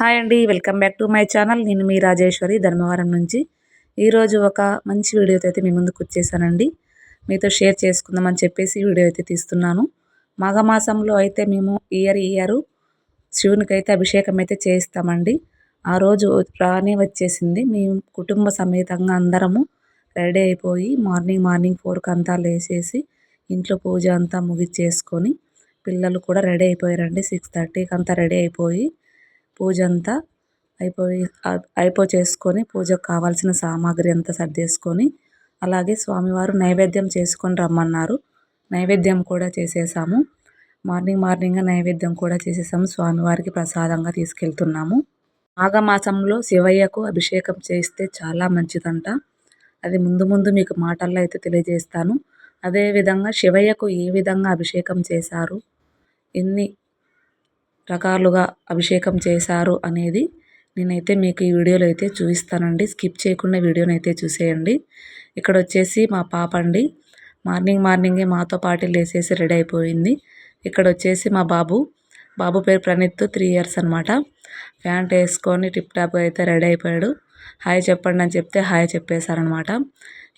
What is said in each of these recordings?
Hi అండి welcome back to my channel. నేను మీ రాజేశ్వరి ధర్మవరం నుంచి. ఈరోజు ఒక మంచి వీడియోతో అయితే మీ ముందుకు వచ్చేసానండి. మీతో షేర్ చేసుకుందామని చెప్పేసి వీడియో అయితే తీస్తున్నాను. మాఘమాసంలో అయితే మేము ఇయర్ ఇయర్ శివునికి అయితే అభిషేకం అయితే చేయిస్తామండి. ఆ రోజు రానే వచ్చేసింది. మేము కుటుంబ సమేతంగా అందరము రెడీ అయిపోయి మార్నింగ్ మార్నింగ్ ఫోర్కి అంతా లేసేసి ఇంట్లో పూజ అంతా ముగించేసుకొని పిల్లలు కూడా రెడీ అయిపోయారండి. సిక్స్ థర్టీకి అంతా రెడీ అయిపోయి పూజ అంతా అయిపోయి అయిపో చేసుకొని పూజకు కావాల్సిన సామాగ్రి అంతా సర్దేసుకొని అలాగే స్వామివారు నైవేద్యం చేసుకొని రమ్మన్నారు. నైవేద్యం కూడా చేసేసాము. మార్నింగ్ మార్నింగ్ నైవేద్యం కూడా చేసేసాము. స్వామివారికి ప్రసాదంగా తీసుకెళ్తున్నాము. మాఘమాసంలో శివయ్యకు అభిషేకం చేస్తే చాలా మంచిదంట. అది ముందు ముందు మీకు మాటల్లో అయితే తెలియజేస్తాను. అదేవిధంగా శివయ్యకు ఏ విధంగా అభిషేకం చేశారు? ఎన్ని రకాలుగా అభిషేకం చేశారు అనేది నేనైతే మీకు ఈ వీడియోలో అయితే చూపిస్తానండి. స్కిప్ చేయకుండా వీడియోని అయితే చూసేయండి. ఇక్కడ వచ్చేసి మా పాప అండి. మార్నింగ్ మార్నింగే మాతో పాటు లేసేసి రెడీ అయిపోయింది. ఇక్కడ వచ్చేసి మా బాబు. బాబు పేరు ప్రణీత్ త్రీ ఇయర్స్ అనమాట ప్యాంట్ వేసుకొని టిప్ టాప్గా అయితే రెడీ అయిపోయాడు. హాయ్ చెప్పండి అని చెప్తే హాయ్ చెప్పేశారనమాట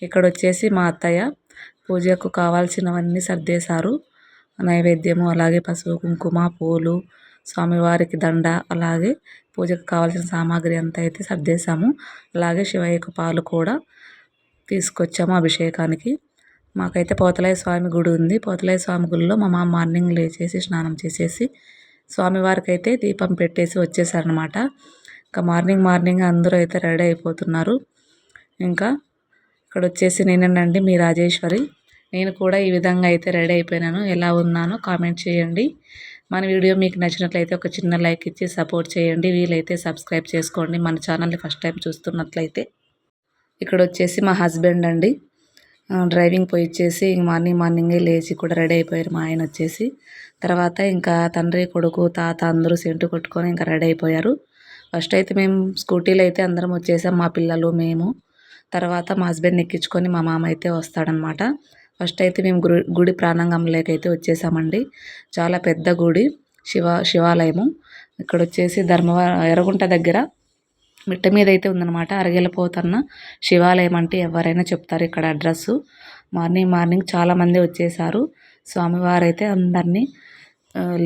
ఇక్కడ వచ్చేసి మా అత్తయ్య పూజకు కావాల్సినవన్నీ సర్దేశారు. నైవేద్యము అలాగే పసుపు కుంకుమ పూలు స్వామివారికి దండ అలాగే పూజకు కావాల్సిన సామాగ్రి అంతా అయితే సర్దేశాము. అలాగే శివయ్యకు పాలు కూడా తీసుకొచ్చాము అభిషేకానికి. మాకైతే పోతలయ్య స్వామి గుడి ఉంది. పోతలయ్య స్వామి గుడిలో మా మామ మార్నింగ్ లేచేసి స్నానం చేసేసి స్వామివారికి అయితే దీపం పెట్టేసి వచ్చేసారనమాట ఇంకా మార్నింగ్ మార్నింగ్ అందరూ అయితే రెడీ అయిపోతున్నారు. ఇంకా ఇక్కడ వచ్చేసి నేనేనండి మీ రాజేశ్వరి. నేను కూడా ఈ విధంగా అయితే రెడీ అయిపోయినాను. ఎలా ఉన్నానో కామెంట్ చేయండి. మన వీడియో మీకు నచ్చినట్లయితే ఒక చిన్న లైక్ ఇచ్చి సపోర్ట్ చేయండి. వీలైతే సబ్స్క్రైబ్ చేసుకోండి. మన ఛానల్ని ఫస్ట్ టైం చూస్తున్నట్లయితే ఇక్కడ వచ్చేసి మా హస్బెండ్ అండి. డ్రైవింగ్ పోయి ఇచ్చేసి మార్నింగ్ మార్నింగే లేచి కూడా రెడీ అయిపోయారు మా ఆయన వచ్చేసి. తర్వాత ఇంకా తండ్రి కొడుకు తాత అందరూ సెంటు కొట్టుకొని ఇంకా రెడీ అయిపోయారు. ఫస్ట్ అయితే మేము స్కూటీలో అయితే అందరం వచ్చేసాం మా పిల్లలు మేము. తర్వాత మా హస్బెండ్ ఎక్కించుకొని మా మామ అయితే వస్తాడనమాట. ఫస్ట్ అయితే మేము గుడి గుడి అయితే వచ్చేసామండి. చాలా పెద్ద గుడి శివ శివాలయము. ఇక్కడ వచ్చేసి ధర్మవరం ఎర్రగుంట దగ్గర మిట్ట మీద అయితే ఉందన్నమాట అరగెళ్ళిపోతున్న శివాలయం అంటే ఎవరైనా చెప్తారు ఇక్కడ అడ్రస్సు. మార్నింగ్ మార్నింగ్ చాలామంది వచ్చేసారు. స్వామివారు అయితే అందరినీ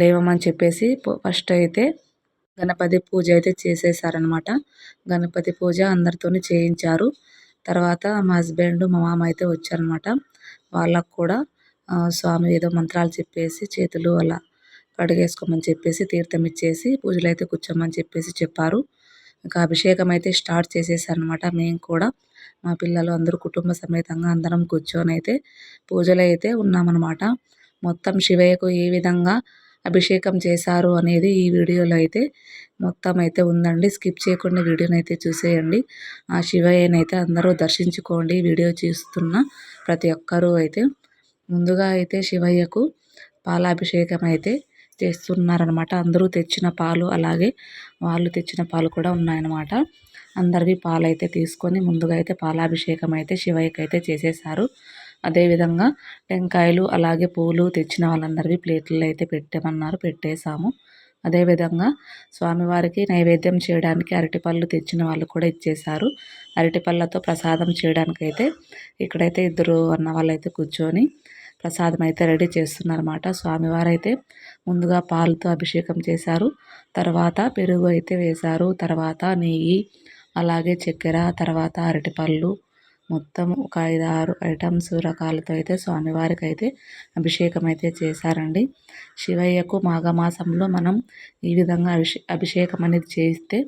లేవమని చెప్పేసి ఫస్ట్ అయితే గణపతి పూజ అయితే చేసేసారనమాట గణపతి పూజ అందరితోని చేయించారు. తర్వాత మా హస్బెండ్ మా మామ అయితే వచ్చారనమాట వాళ్ళకు కూడా స్వామి ఏదో మంత్రాలు చెప్పేసి చేతులు అలా కడిగేసుకోమని చెప్పేసి తీర్థం ఇచ్చేసి పూజలు అయితే కూర్చోమని చెప్పేసి చెప్పారు. ఇంకా అభిషేకం అయితే స్టార్ట్ చేసేసారనమాట మేము కూడా మా పిల్లలు అందరూ కుటుంబ సమేతంగా అందరం కూర్చొని అయితే పూజలు అయితే ఉన్నామన్నమాట. మొత్తం శివయ్యకు ఏ విధంగా అభిషేకం చేశారు అనేది ఈ వీడియోలో అయితే మొత్తం అయితే ఉందండి. స్కిప్ చేయకుండా వీడియోని అయితే చూసేయండి. ఆ శివయ్యనైతే అందరూ దర్శించుకోండి. వీడియో చూస్తున్న ప్రతి ఒక్కరూ అయితే ముందుగా అయితే శివయ్యకు పాలాభిషేకం అయితే చేస్తున్నారనమాట. అందరూ తెచ్చిన పాలు అలాగే వాళ్ళు తెచ్చిన పాలు కూడా ఉన్నాయన్నమాట. అందరివి పాలు అయితే తీసుకొని ముందుగా అయితే పాలాభిషేకం అయితే శివయ్యకి అయితే చేసేసారు అదేవిధంగా టెంకాయలు అలాగే పూలు తెచ్చిన వాళ్ళందరివి ప్లేట్లలో అయితే పెట్టమన్నారు పెట్టేశాము. అదేవిధంగా స్వామివారికి నైవేద్యం చేయడానికి అరటిపళ్ళు తెచ్చిన వాళ్ళు కూడా ఇచ్చేశారు. అరటిపళ్ళతో ప్రసాదం చేయడానికైతే ఇక్కడైతే ఇద్దరు అన్న వాళ్ళైతే కూర్చొని ప్రసాదం అయితే రెడీ చేస్తున్నారన్నమాట. స్వామివారు అయితే ముందుగా పాలతో అభిషేకం చేశారు. తర్వాత పెరుగు అయితే వేశారు. తర్వాత నెయ్యి అలాగే చక్కెర తర్వాత అరటిపళ్ళు మొత్తం ఒక ఐదు ఆరు ఐటమ్స్ రకాలతో అయితే స్వామివారికి అయితే అభిషేకం అయితే చేశారండి. శివయ్యకు మాఘమాసంలో మనం ఈ విధంగా అభిషే అభిషేకం అనేది చేస్తే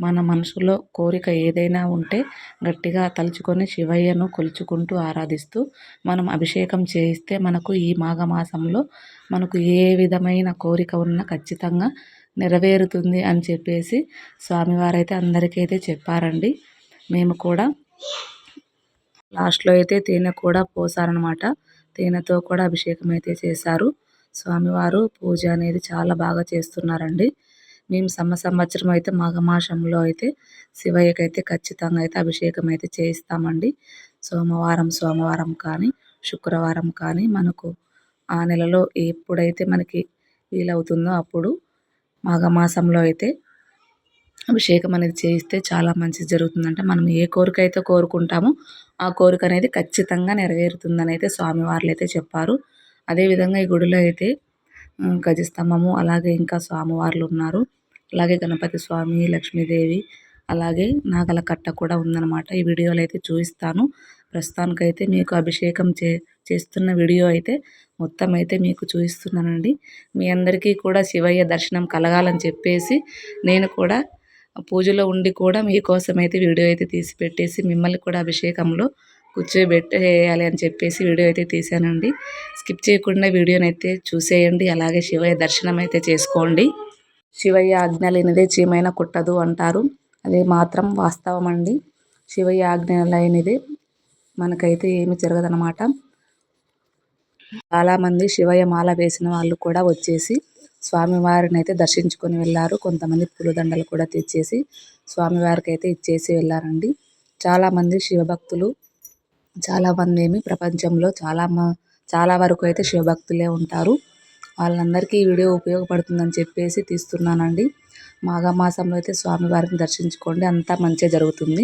మన మనసులో కోరిక ఏదైనా ఉంటే గట్టిగా తలుచుకొని శివయ్యను కొలుచుకుంటూ ఆరాధిస్తూ మనం అభిషేకం చేయిస్తే మనకు ఈ మాఘమాసంలో మనకు ఏ విధమైన కోరిక ఉన్నా ఖచ్చితంగా నెరవేరుతుంది అని చెప్పేసి స్వామివారైతే అందరికైతే చెప్పారండి. మేము కూడా లాస్ట్లో అయితే తేనె కూడా పోసారనమాట తేనెతో కూడా అభిషేకం అయితే చేశారు. స్వామివారు పూజ అనేది చాలా బాగా చేస్తున్నారండి. మేము సమ్మ సంవత్సరం అయితే మాఘమాసంలో అయితే శివయ్యకి అయితే ఖచ్చితంగా అయితే అభిషేకం అయితే చేయిస్తామండి. సోమవారం సోమవారం కానీ శుక్రవారం కానీ మనకు ఆ నెలలో ఎప్పుడైతే మనకి వీలవుతుందో అప్పుడు మాఘమాసంలో అయితే అభిషేకం అనేది చేయిస్తే చాలా మంచి జరుగుతుందంటే. మనం ఏ కోరిక అయితే కోరుకుంటామో ఆ కోరిక అనేది ఖచ్చితంగా నెరవేరుతుందని అయితే స్వామివార్లు అయితే చెప్పారు. అదేవిధంగా ఈ గుడిలో అయితే గజస్తంభము అలాగే ఇంకా స్వామివార్లు ఉన్నారు. అలాగే గణపతి స్వామి లక్ష్మీదేవి అలాగే నాగల కట్ట కూడా ఉందన్నమాట. ఈ వీడియోలు అయితే చూపిస్తాను. ప్రస్తుతానికైతే మీకు అభిషేకం చే చేస్తున్న వీడియో అయితే మొత్తం అయితే మీకు చూపిస్తున్నానండి. మీ అందరికీ కూడా శివయ్య దర్శనం కలగాలని చెప్పేసి నేను కూడా పూజలో ఉండి కూడా మీకోసం అయితే వీడియో అయితే తీసి పెట్టేసి మిమ్మల్ని కూడా అభిషేకంలో కూర్చోబెట్టేయాలి అని చెప్పేసి వీడియో అయితే తీశానండి. స్కిప్ చేయకుండా వీడియోని అయితే చూసేయండి. అలాగే శివయ్య దర్శనం అయితే చేసుకోండి. శివయ్య ఆజ్ఞ లేనిదే చీమైన కుట్టదు అంటారు. అది మాత్రం వాస్తవం అండి. శివయ్య ఆజ్ఞ లేనిదే మనకైతే ఏమి జరగదనమాట చాలామంది శివయ్య మాల వేసిన వాళ్ళు కూడా వచ్చేసి స్వామివారిని అయితే దర్శించుకొని వెళ్ళారు. కొంతమంది పూలదండలు కూడా తెచ్చేసి స్వామివారికి అయితే ఇచ్చేసి వెళ్ళారండి. చాలామంది శివభక్తులు చాలామంది ఏమి ప్రపంచంలో చాలా మ- చాలా వరకు అయితే శివభక్తులే ఉంటారు. వాళ్ళందరికీ ఈ వీడియో ఉపయోగపడుతుందని చెప్పేసి తీస్తున్నానండి. మాఘమాసంలో అయితే స్వామివారిని దర్శించుకోండి. అంతా మంచిగా జరుగుతుంది.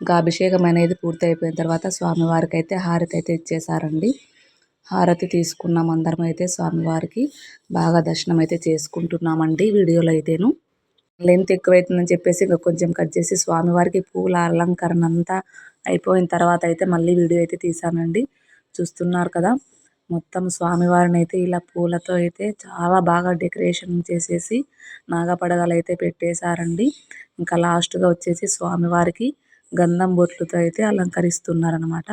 ఇంకా అభిషేకం అనేది పూర్తి అయిపోయిన తర్వాత స్వామివారికి అయితే హారతి అయితే ఇచ్చేసారండి హారతి తీసుకున్నాం అందరం అయితే స్వామివారికి. బాగా దర్శనం అయితే చేసుకుంటున్నామండి వీడియోలో అయితేను లెంత్ ఎక్కువైతుందని చెప్పేసి ఇంకా కొంచెం కట్ చేసి స్వామివారికి పూల అలంకరణ అంతా అయిపోయిన తర్వాత అయితే మళ్ళీ వీడియో అయితే తీసానండి. చూస్తున్నారు కదా మొత్తం స్వామివారిని అయితే ఇలా పూలతో అయితే చాలా బాగా డెకరేషన్ చేసేసి నాగపడగలు అయితే పెట్టేశారండి. ఇంకా లాస్ట్గా వచ్చేసి స్వామివారికి గంధం బొట్లతో అయితే అలంకరిస్తున్నారనమాట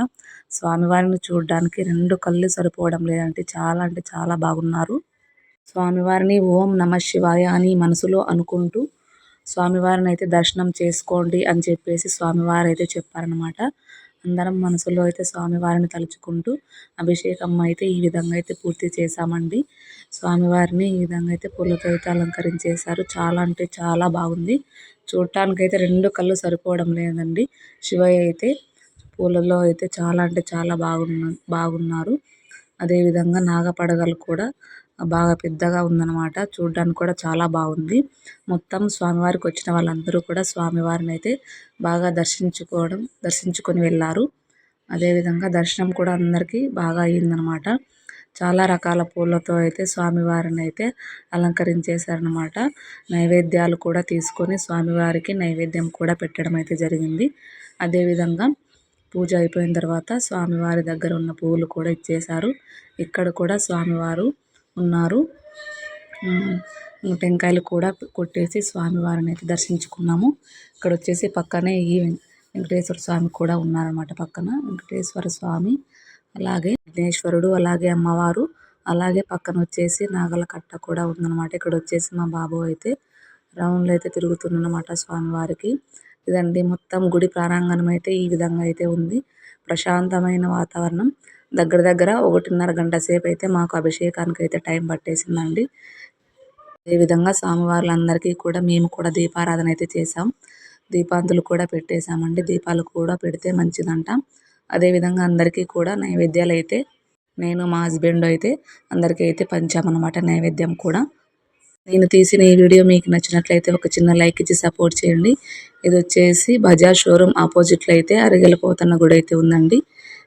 స్వామివారిని చూడడానికి రెండు కళ్ళు సరిపోవడం లేదంటే చాలా అంటే చాలా బాగున్నారు. స్వామివారిని ఓం నమ శివాయ అని మనసులో అనుకుంటూ స్వామివారిని అయితే దర్శనం చేసుకోండి అని చెప్పేసి స్వామివారు అయితే చెప్పారనమాట అందరం మనసులో అయితే స్వామివారిని తలుచుకుంటూ అభిషేకం అయితే ఈ విధంగా అయితే పూర్తి చేశామండి. స్వామివారిని ఈ విధంగా అయితే పూలతో అయితే అలంకరించేశారు. చాలా అంటే చాలా బాగుంది. చూడటానికైతే రెండు కళ్ళు సరిపోవడం లేదండి. శివయ్య అయితే పూలలో అయితే చాలా అంటే చాలా బాగున్న బాగున్నారు. అదేవిధంగా నాగపడగలు కూడా బాగా పెద్దగా ఉందన్నమాట. చూడ్డానికి కూడా చాలా బాగుంది. మొత్తం స్వామివారికి వచ్చిన వాళ్ళందరూ కూడా స్వామివారిని అయితే బాగా దర్శించుకోవడం దర్శించుకొని వెళ్ళారు. అదేవిధంగా దర్శనం కూడా అందరికీ బాగా అయ్యిందనమాట చాలా రకాల పూలతో అయితే స్వామివారిని అయితే అలంకరించేశారనమాట నైవేద్యాలు కూడా తీసుకొని స్వామివారికి నైవేద్యం కూడా పెట్టడం అయితే జరిగింది. అదేవిధంగా పూజ అయిపోయిన తర్వాత స్వామివారి దగ్గర ఉన్న పువ్వులు కూడా ఇచ్చేశారు. ఇక్కడ కూడా స్వామివారు ఉన్నారు. టెంకాయలు కూడా కొట్టేసి స్వామివారిని అయితే దర్శించుకున్నాము. ఇక్కడ వచ్చేసి పక్కనే ఈ వెంకటేశ్వర స్వామి కూడా ఉన్నారన్నమాట పక్కన. వెంకటేశ్వర స్వామి అలాగే విఘ్నేశ్వరుడు అలాగే అమ్మవారు అలాగే పక్కన వచ్చేసి నాగల కట్ట కూడా ఉందన్నమాట. ఇక్కడ వచ్చేసి మా బాబు అయితే రౌండ్లో అయితే తిరుగుతుందన్నమాట స్వామివారికి ఇదండి మొత్తం గుడి ప్రాంగణం అయితే ఈ విధంగా అయితే ఉంది. ప్రశాంతమైన వాతావరణం. దగ్గర దగ్గర ఒకటిన్నర గంట సేపు అయితే మాకు అభిషేకానికి అయితే టైం పట్టేసిందండి. అదేవిధంగా స్వామివార్లందరికీ కూడా మేము కూడా దీపారాధన అయితే చేసాం దీపాంతులు కూడా పెట్టేశామండి. దీపాలు కూడా పెడితే మంచిదంట. అదేవిధంగా అందరికీ కూడా నైవేద్యాలు అయితే నేను మా హస్బెండ్ అయితే అందరికీ అయితే పంచామన్నమాట నైవేద్యం కూడా. నేను తీసిన ఈ వీడియో మీకు నచ్చినట్లయితే ఒక చిన్న లైక్ ఇచ్చి సపోర్ట్ చేయండి. ఇది వచ్చేసి బజాజ్ షోరూమ్ ఆపోజిట్లో అయితే అరిగెల గుడి అయితే ఉందండి.